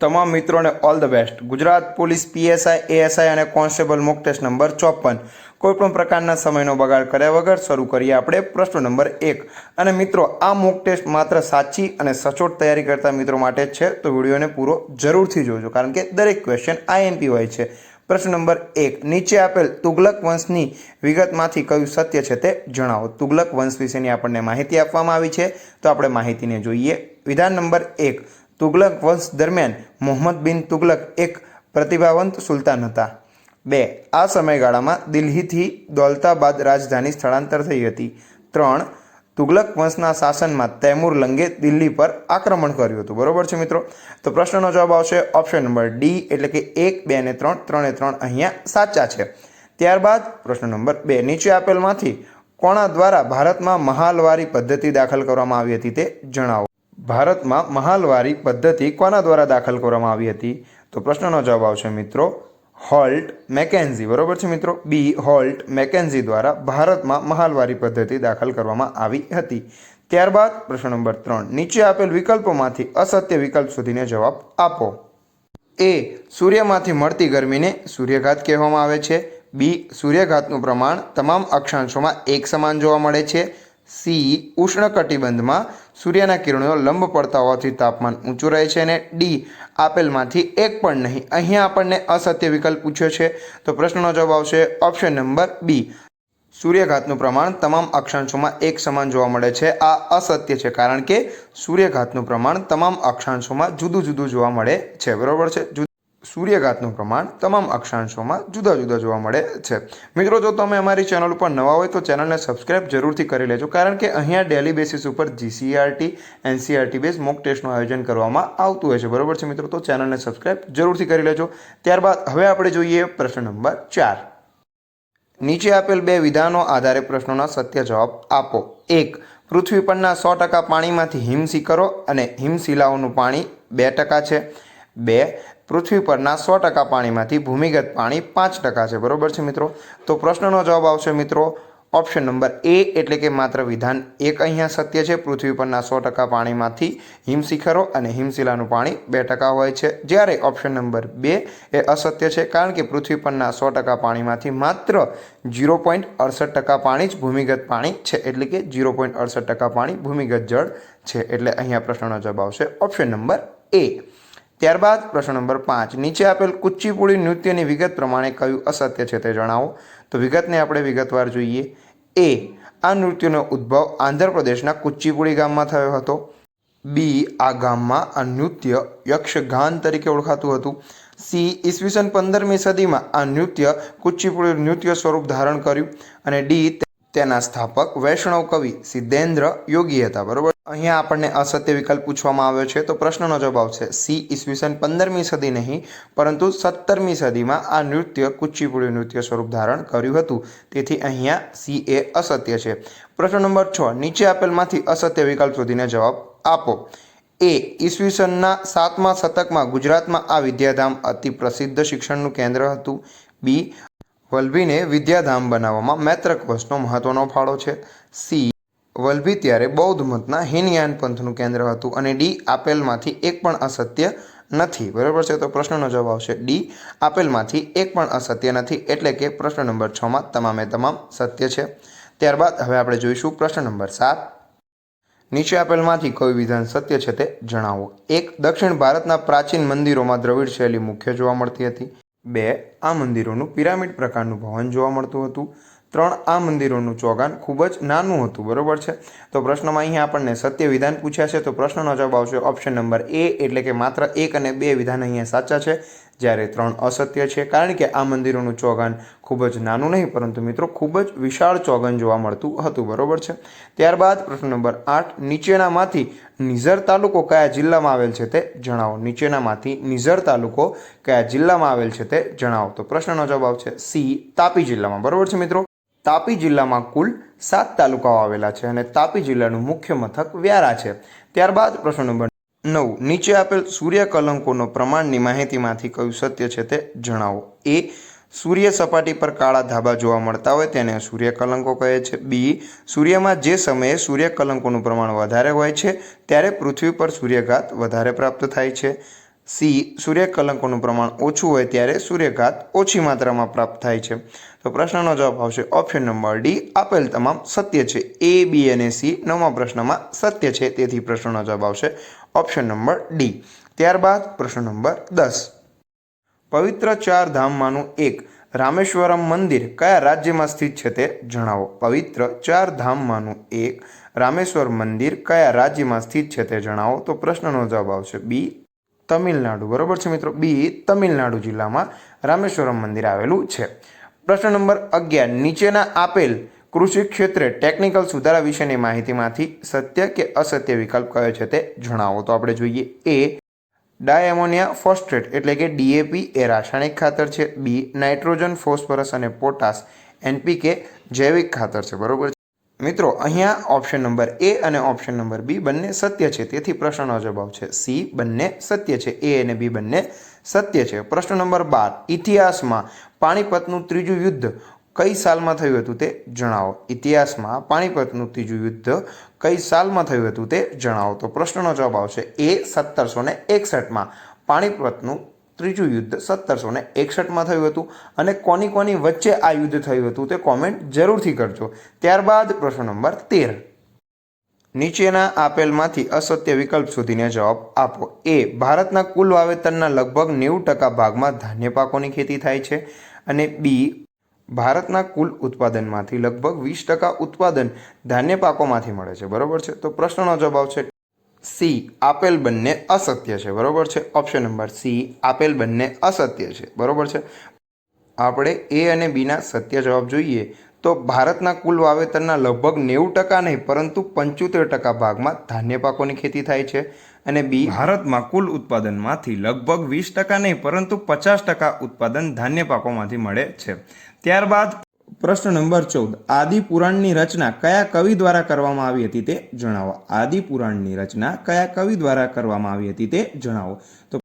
તમામ મિત્રોને all the best Gujarat police, PSI, ASI અને કોન્સ્ટેબલ મોક ટેસ્ટ નંબર ચોપન. કોઈપણ પ્રકારના સમયનો બગાડ કર્યા વગર શરૂ કરીએ આપણે પ્રશ્ન નંબર એક. અને મિત્રો, આ મોક ટેસ્ટ માત્ર સાચી અને સચોટ તૈયારી કરતા મિત્રો માટે જ છે, તો વિડીયોને પૂરો જરૂરથી જોજો, કારણ કે દરેક ક્વેશ્ચન આઈએમપી હોય છે. પ્રશ્ન નંબર એક. નીચે આપેલ તુગલક વંશની વિગતમાંથી કયું સત્ય છે તે જણાવો. તુગલક વંશ વિશેની આપણને માહિતી આપવામાં આવી છે, તો આપણે માહિતીને જોઈએ. વિધાન નંબર એક. તુગલક વંશ દરમિયાન મોહમ્મદ બિન તુગલક એક પ્રતિભાવંત સુલતાન હતા. બે, આ સમયગાળામાં દિલ્હીથી દૌલતાબાદ રાજધાની સ્થળાંતર થઈ હતી. ત્રણ, તુગલક વંશના શાસનમાં તૈમૂર લંગે દિલ્હી પર આક્રમણ કર્યું હતું. બરોબર છે મિત્રો? તો પ્રશ્નનો જવાબ આવશે ઓપ્શન નંબર ડી, એટલે કે એક, બે ને ત્રણ, ત્રણે ત્રણ અહીંયા સાચા છે. ત્યારબાદ પ્રશ્ન નંબર બે, નીચે આપેલમાંથી કોણા દ્વારા ભારતમાં મહાલવારી પદ્ધતિ દાખલ કરવામાં આવી હતી તે જણાવો. ભારતમાં મહાલવારી પદ્ધતિ કોના દ્વારા દાખલ કરવામાં આવી હતી? તો પ્રશ્નનો જવાબ આવશે મિત્રો, હોલ્ટ મેકેન્ઝી. બરોબર છે મિત્રો? બી, હોલ્ટ મેકેન્ઝી દ્વારા ભારતમાં મહાલવારી પદ્ધતિ દાખલ કરવામાં આવી હતી. ત્યારબાદ પ્રશ્ન નંબર ત્રણ, નીચે આપેલ વિકલ્પોમાંથી અસત્ય વિકલ્પ સુધીને જવાબ આપો. એ, સૂર્યમાંથી મળતી ગરમીને સૂર્યઘાત કહેવામાં આવે છે. બી, સૂર્યઘાતનું પ્રમાણ તમામ અક્ષાંશોમાં એક સમાન જોવા મળે છે. સી, ઉષ્ણકટિબંધમાં સૂર્યના કિરણો લંબ પડતા હોવાથી તાપમાન ઊંચું રહે છે અને ડી, આપેલમાંથી એક પણ નહીં. અહીંયા આપણને અસત્ય વિકલ્પ પૂછ્યો છે. તો પ્રશ્નનો જવાબ આવશે ઓપ્શન નંબર બી. સૂર્યઘાતનું પ્રમાણ તમામ અક્ષાંશોમાં એક સમાન જોવા મળે છે. આ અસત્ય છે કારણ કે સૂર્યઘાતનું પ્રમાણ તમામ અક્ષાંશોમાં જુદું જુદું જોવા મળે છે. બરાબર છે? સૂર્યઘાતનું પ્રમાણ તમામ અક્ષાંશોમાં જુદા જુદા જોવા મળે છે. મિત્રો, જો તમે અમારી ચેનલ ઉપર નવા હોય તો ચેનલને સબસ્ક્રાઇબ જરૂરથી કરી લેજો, કારણ કે અહીંયા ડેલી બેસિસ ઉપર જીસીઆરટી, એનસીઆરટી બેઝ મોક ટેસ્ટનું આયોજન કરવામાં આવતું હોય છે. બરોબર છે મિત્રો? તો ચેનલને સબસ્ક્રાઇબ જરૂરથી કરી લેજો. ત્યારબાદ હવે આપણે જોઈએ પ્રશ્ન નંબર ચાર. નીચે આપેલ બે વિધાનો આધારે પ્રશ્નોના સત્ય જવાબ આપો. એક, પૃથ્વી પરના સો ટકા પાણીમાંથી હિમશિખરો અને હિમશિલાઓનું પાણી બે ટકા છે. બે, પૃથ્વી પરના સો ટકા પાણીમાંથી ભૂમિગત પાણી પાંચ ટકા છે. બરોબર છે મિત્રો? તો પ્રશ્નનો જવાબ આવશે મિત્રો ઓપ્શન નંબર એ, એટલે કે માત્ર વિધાન એક અહીંયા સત્ય છે. પૃથ્વી પરના સો ટકા પાણીમાંથી હિમશિખરો અને હિમશિલાનું પાણી બે ટકા હોય છે. જ્યારે ઓપ્શન નંબર બે એ અસત્ય છે, કારણ કે પૃથ્વી પરના સો ટકા પાણીમાંથી માત્ર જીરો પોઈન્ટ અડસઠ ટકા પાણી જ ભૂમિગત પાણી છે. એટલે કે જીરો પોઈન્ટ અડસઠ ટકા પાણી ભૂમિગત જળ છે. એટલે અહીંયા પ્રશ્નનો જવાબ આવશે ઓપ્શન નંબર એ. ત્યારબાદ પ્રશ્ન નંબર પાંચ. નીચે આપેલ કુચીપુડી નૃત્યની વિગત પ્રમાણે કયું અસત્ય છે તે જણાવો. તો વિગતને આપણે વિગતવાર જોઈએ. એ. આ નૃત્યનો ઉદ્ભવ આંધ્રપ્રદેશના કુચીપુડી ગામમાં થયો હતો. બી. આ ગામમાં આ નૃત્ય યક્ષગાન તરીકે ઓળખાતું હતું. સી. ઈસવીસન પંદરમી સદીમાં આ નૃત્ય કુચીપુડી નૃત્ય સ્વરૂપ ધારણ કર્યું. અને ડી. તેના સ્થાપક વૈષ્ણવ કવિ સિદ્ધેન્દ્ર યોગી હતા, બરોબર? અહીંયા આપણને અસત્ય વિકલ્પ પૂછવામાં આવ્યો છે, તો પ્રશ્નનો જવાબ આવશે, સી ઈસવીસન પંદરમી સદી નહીં, પરંતુ સત્તરમી સદીમાં આ નૃત્ય કુચીપુડી નૃત્ય સ્વરૂપ ધારણ કર્યું હતું. તેથી અહીંયા સી એ અસત્ય છે. પ્રશ્ન નંબર છ, નીચે આપેલમાંથી અસત્ય વિકલ્પ શોધીને જવાબ આપો. એ, ઈસવીસનના સાતમા શતકમાં ગુજરાતમાં આ વિદ્યાધામ અતિ પ્રસિદ્ધ શિક્ષણનું કેન્દ્ર હતું. બી વલ્લભીને વિદ્યાધામ બનાવવામાં મૈત્રક વંશનો મહત્વનો ફાળો છે. સી. વલ્લભી ત્યારે બૌદ્ધ મતના હિનયાન પંથનું કેન્દ્ર હતું અને ડી. આપેલમાંથી એક પણ અસત્ય નથી. બરાબર છે? તો પ્રશ્નનો જવાબ આવશે ડી. આપેલમાંથી એક પણ અસત્ય નથી એટલે કે પ્રશ્ન નંબર છમાં તમામે તમામ સત્ય છે. ત્યારબાદ હવે આપણે જોઈશું પ્રશ્ન નંબર સાત. નીચે આપેલમાંથી કોઈ વિધાન સત્ય છે તે જણાવો. એક, દક્ષિણ ભારતના પ્રાચીન મંદિરોમાં દ્રવિડ શૈલી મુખ્ય જોવા મળતી હતી. બે, આ મંદિરોનું પિરામિડ પ્રકારનું ભવન જોવા મળતું હતું. ત્રણ, આ મંદિરોનું ચોગાન ખૂબ જ નાનું હતું, બરોબર છે? તો પ્રશ્નમાં અહીંયા આપણને સત્ય વિધાન પૂછ્યા છે, તો પ્રશ્નનો જવાબ આવશે ઓપ્શન નંબર એ, એટલે કે માત્ર એક અને બે વિધાન અહીંયા સાચા છે. જ્યારે ત્રણ અસત્ય છે, કારણ કે આ મંદિરોનું ચોગાન ખૂબ જ નાનું નહીં, પરંતુ મિત્રો ખૂબ જ વિશાળ ચોગન જોવા મળતું હતું, બરોબર છે? ત્યારબાદ પ્રશ્ન નંબર આઠ, નીચેનામાંથી નિઝર તાલુકો કયા જિલ્લામાં આવેલ છે તે જણાવો. નીચેનામાંથી નિઝર તાલુકો કયા જિલ્લામાં આવેલ છે તે જણાવો. તો પ્રશ્નનો જવાબ આવશે સી, તાપી જિલ્લામાં, બરોબર છે મિત્રો? તાપી જિલ્લામાં કુલ સાત તાલુકાઓ આવેલા છે અને તાપી જિલ્લાનું મુખ્ય મથક વ્યારા છે. ત્યારબાદ પ્રશ્ન નંબર નવ. નીચે આપેલ સૂર્ય કલંકોનો પ્રમાણની માહિતીમાંથી કયું સત્ય છે તે જણાવો. એ, સૂર્ય સપાટી પર કાળા ધાબા જોવા મળતા હોય તેને સૂર્ય કલંકો કહે છે. બી, સૂર્યમાં જે સમયે સૂર્ય કલંકોનું પ્રમાણ વધારે હોય છે, ત્યારે પૃથ્વી પર સૂર્યઘાત વધારે પ્રાપ્ત થાય છે. સી સૂર્યકલંકોનું પ્રમાણ ઓછું હોય ત્યારે સૂર્યઘાત ઓછી માત્રામાં પ્રાપ્ત થાય છે. તો પ્રશ્નનો જવાબ આવશે ઓપ્શન નંબર ડી. આપેલ તમામ સત્ય છે. એ બી અને સી નવમા પ્રશ્નમાં સત્ય છે. તેથી પ્રશ્નનો જવાબ આવશે ઓપ્શન નંબર ડી. ત્યારબાદ પ્રશ્ન નંબર દસ. પવિત્ર ચાર ધામમાંનું એક રામેશ્વરમ મંદિર કયા રાજ્યમાં સ્થિત છે તે જણાવો. પવિત્ર ચાર ધામમાંનું એક રામેશ્વર મંદિર કયા રાજ્યમાં સ્થિત છે તે જણાવો. તો પ્રશ્નનો જવાબ આવશે બી તમિલનાડુ. બરોબર છે મિત્રો? બી તમિલનાડુ જિલ્લામાં રામેશ્વરમ મંદિર આવેલું છે. પ્રશ્ન નંબર અગિયાર. નીચેના આપેલ કૃષિ ક્ષેત્રે ટેકનિકલ સુધારા વિશેની માહિતીમાંથી સત્ય કે અસત્ય વિકલ્પ કયો છે તે જણાવો. તો આપણે જોઈએ એ. ડાયમોનિયા ફોસ્ટ્રેટ એટલે કે ડીએપી એ રાસાયણિક ખાતર છે. બી નાઇટ્રોજન, ફોસ્ફરસ અને પોટાશ એનપીકે જૈવિક ખાતર છે. બરોબર મિત્રો, અહીંયા ઓપ્શન નંબર એ અને ઓપ્શન નંબર બી બંને સત્ય છે. તેથી પ્રશ્નનો જવાબ છે સી બંને સત્ય છે. એ અને બી બંને સત્ય છે. પ્રશ્ન નંબર બાર, ઇતિહાસમાં પાણીપતનું ત્રીજું યુદ્ધ કઈ સાલમાં થયું હતું તે જણાવો. ઇતિહાસમાં પાણીપતનું ત્રીજું યુદ્ધ કઈ સાલમાં થયું હતું તે જણાવો. તો પ્રશ્નનો જવાબ આવશે એ સત્તરસો ને એકસઠમાં પાણીપતનું ત્રીજું યુદ્ધ સત્તરસો ને એકસઠમાં થયું હતું અને કોની કોની વચ્ચે આ યુદ્ધ થયું હતું તે કોમેન્ટ જરૂરથી કરજો. ત્યારબાદ પ્રશ્ન નંબર તેર. નીચેના આપેલમાંથી અસત્ય વિકલ્પ સુધીને જવાબ આપો. એ. ભારતના કુલ વાવેતરના લગભગ નેવું ટકા ભાગમાં ધાન્ય પાકોની ખેતી થાય છે અને બી. ભારતના કુલ ઉત્પાદનમાંથી લગભગ વીસ ટકા ઉત્પાદન ધાન્ય પાકોમાંથી મળે છે. બરોબર છે? તો પ્રશ્નનો જવાબ છે સી, આપેલ બંને અસત્ય છે. બરાબર છે? ઓપ્શન નંબર સી, આપેલ બંને અસત્ય છે. બરાબર છે? આપણે એ અને બીના સત્ય જવાબ જોઈએ તો ભારતના કુલ વાવેતરના લગભગ નેવું ટકા નહીં, પરંતુ પંચોતેર ટકા ભાગમાં ધાન્ય પાકોની ખેતી થાય છે. અને બી, ભારતમાં કુલ ઉત્પાદનમાંથી લગભગ વીસ ટકા નહીં, પરંતુ પચાસ ટકા ઉત્પાદન ધાન્ય પાકોમાંથી મળે છે. ત્યારબાદ પ્રશ્ન નંબર ચૌદ. આદિપુરાણની રચના કયા કવિ દ્વારા કરવામાં આવી હતી તે જણાવો. આદિપુરાણની રચના કયા કવિ દ્વારા કરવામાં આવી હતી તે જણાવો. તો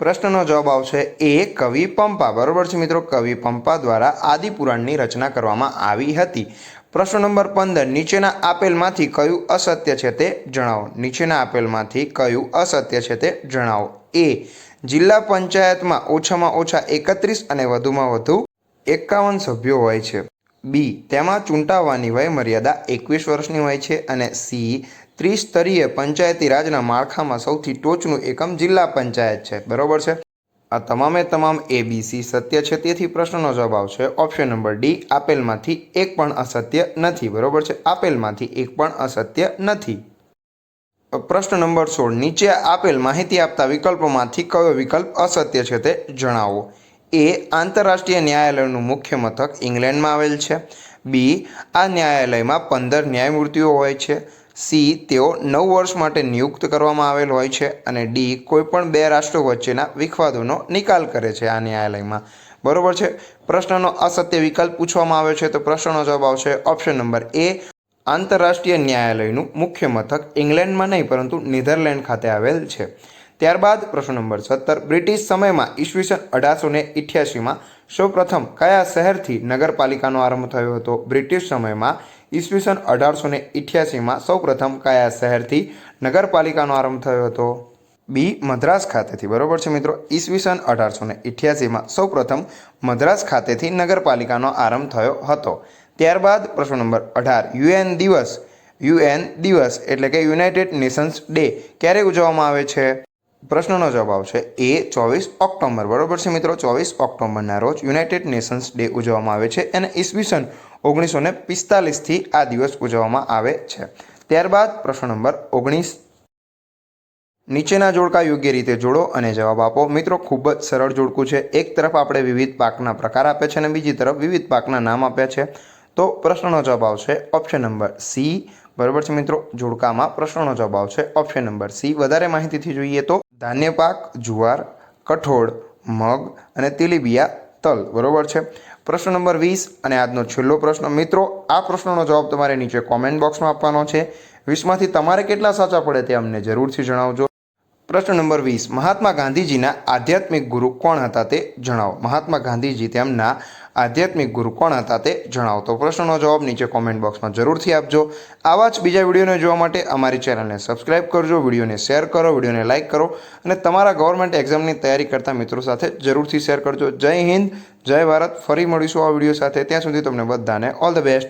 પ્રશ્નનો જવાબ આવશે એ કવિ પંપા. બરોબર છે મિત્રો? કવિ પંપા દ્વારા આદિપુરાણની રચના કરવામાં આવી હતી. પ્રશ્ન નંબર પંદર. નીચેના આપેલમાંથી કયું અસત્ય છે તે જણાવો. નીચેના આપેલમાંથી કયું અસત્ય છે તે જણાવો. એ જિલ્લા પંચાયતમાં ઓછામાં ઓછા એકત્રીસ અને વધુમાં વધુ એકાવન સભ્યો હોય છે. બી, તેમાં ચૂંટાવાની વય મર્યાદા એકવીસ વર્ષની હોય છે અને સી, ત્રિસ્તરીય પંચાયતી રાજના માળખામાં સૌથી ટોચનું એકમ જિલ્લા પંચાયત છે. બરોબર છે? આ તમામે તમામ એ બી સી સત્ય છે. તેથી પ્રશ્નનો જવાબ આવશે ઓપ્શન નંબર ડી, આપેલમાંથી એક પણ અસત્ય નથી. બરોબર છે? આપેલમાંથી એક પણ અસત્ય નથી. પ્રશ્ન નંબર સોળ, નીચે આપેલ માહિતી આપતા વિકલ્પોમાંથી કયો વિકલ્પ અસત્ય છે તે જણાવો. એ આંતરરાષ્ટ્રીય ન્યાયાલયનું મુખ્ય મથક ઇંગ્લેન્ડમાં આવેલ છે. બી, આ ન્યાયાલયમાં પંદર ન્યાયમૂર્તિઓ હોય છે. સી, તેઓ નવ વર્ષ માટે નિયુક્ત કરવામાં આવેલ હોય છે અને ડી, કોઈપણ બે રાષ્ટ્રો વચ્ચેના વિખવાદોનો નિકાલ કરે છે આ ન્યાયાલયમાં. બરોબર છે? પ્રશ્નનો અસત્ય વિકલ્પ પૂછવામાં આવ્યો છે તો પ્રશ્નનો જવાબ આવશે ઓપ્શન નંબર એ, આંતરરાષ્ટ્રીય ન્યાયાલયનું મુખ્ય મથક ઇંગ્લેન્ડમાં નહીં, પરંતુ નેધરલેન્ડ ખાતે આવેલ છે. ત્યારબાદ પ્રશ્ન નંબર સત્તર. બ્રિટિશ સમયમાં ઈસવીસન અઢારસો ને ઇઠ્યાસીમાં સૌપ્રથમ કયા શહેરથી નગરપાલિકાનો આરંભ થયો હતો? બ્રિટિશ સમયમાં ઈસવીસન અઢારસો ને ઇઠ્યાસીમાં સૌપ્રથમ કયા શહેરથી નગરપાલિકાનો આરંભ થયો હતો? બી, મદ્રાસ ખાતેથી. બરોબર છે મિત્રો? ઈસવીસન અઢારસો ને ઇઠ્યાસીમાં સૌપ્રથમ મદ્રાસ ખાતેથી નગરપાલિકાનો આરંભ થયો હતો. ત્યારબાદ પ્રશ્ન નંબર અઢાર. યુએન દિવસ. યુએન દિવસ એટલે કે યુનાઇટેડ નેશન્સ ડે ક્યારે ઉજવવામાં આવે છે? પ્રશ્નનો જવાબ આવશે એ ચોવીસ ઓક્ટોબર. બરોબર છે મિત્રો? ચોવીસ ઓક્ટોબરના રોજ યુનાઇટેડ નેશન્સ ડે ઉજવવામાં આવે છે અને ઈસવીસન ઓગણીસો ને પિસ્તાલીસથી આ દિવસ ઉજવવામાં આવે છે. ત્યારબાદ પ્રશ્ન નંબર ઓગણીસ. નીચેના જોડકા યોગ્ય રીતે જોડો અને જવાબ આપો. મિત્રો, ખૂબ જ સરળ જોડકું છે. એક તરફ આપણે વિવિધ પાકના પ્રકાર આપ્યા છે અને બીજી તરફ વિવિધ પાકના નામ આપ્યા છે. તો પ્રશ્નનો જવાબ આવશે ઓપ્શન નંબર સી. બરોબર છે મિત્રો? જોડકામાં પ્રશ્નનો જવાબ આવશે ઓપ્શન નંબર સી. વધારે માહિતીથી જોઈએ તો ધાન્ય પાક જુવાર, કઠોળ, મગ અને તેલીબિયા તલ. બરોબર છે? પ્રશ્ન નંબર વીસ અને આજનો છેલ્લો પ્રશ્ન. મિત્રો, આ પ્રશ્નનો જવાબ તમારે નીચે કોમેન્ટ બોક્સમાં આપવાનો છે. વીસમાંથી તમારે કેટલા સાચા પડે તે અમને જરૂરથી જણાવજો. પ્રશ્ન નંબર વીસ. મહાત્મા ગાંધીજીના આધ્યાત્મિક ગુરુ કોણ હતા તે જણાવો. મહાત્મા ગાંધીજી તેમના આધ્યાત્મિક ગુરુ કોણ હતા તે જણાવો તો પ્રશ્નનો જવાબ નીચે કોમેન્ટ બોક્સમાં જરૂરથી આપજો. આવા જ બીજા વિડીયોને જોવા માટે અમારી ચેનલને સબસ્ક્રાઇબ કરજો, વિડીયોને શેર કરો, વિડીયોને લાઇક કરો અને તમારા ગવર્મેન્ટ એક્ઝામની તૈયારી કરતા મિત્રો સાથે જરૂરથી શેર કરજો. જય હિન્દ, જય ભારત. ફરી મળીશું આ વીડિયો સાથે. ત્યાં સુધી તમને બધાને ઓલ ધ બેસ્ટ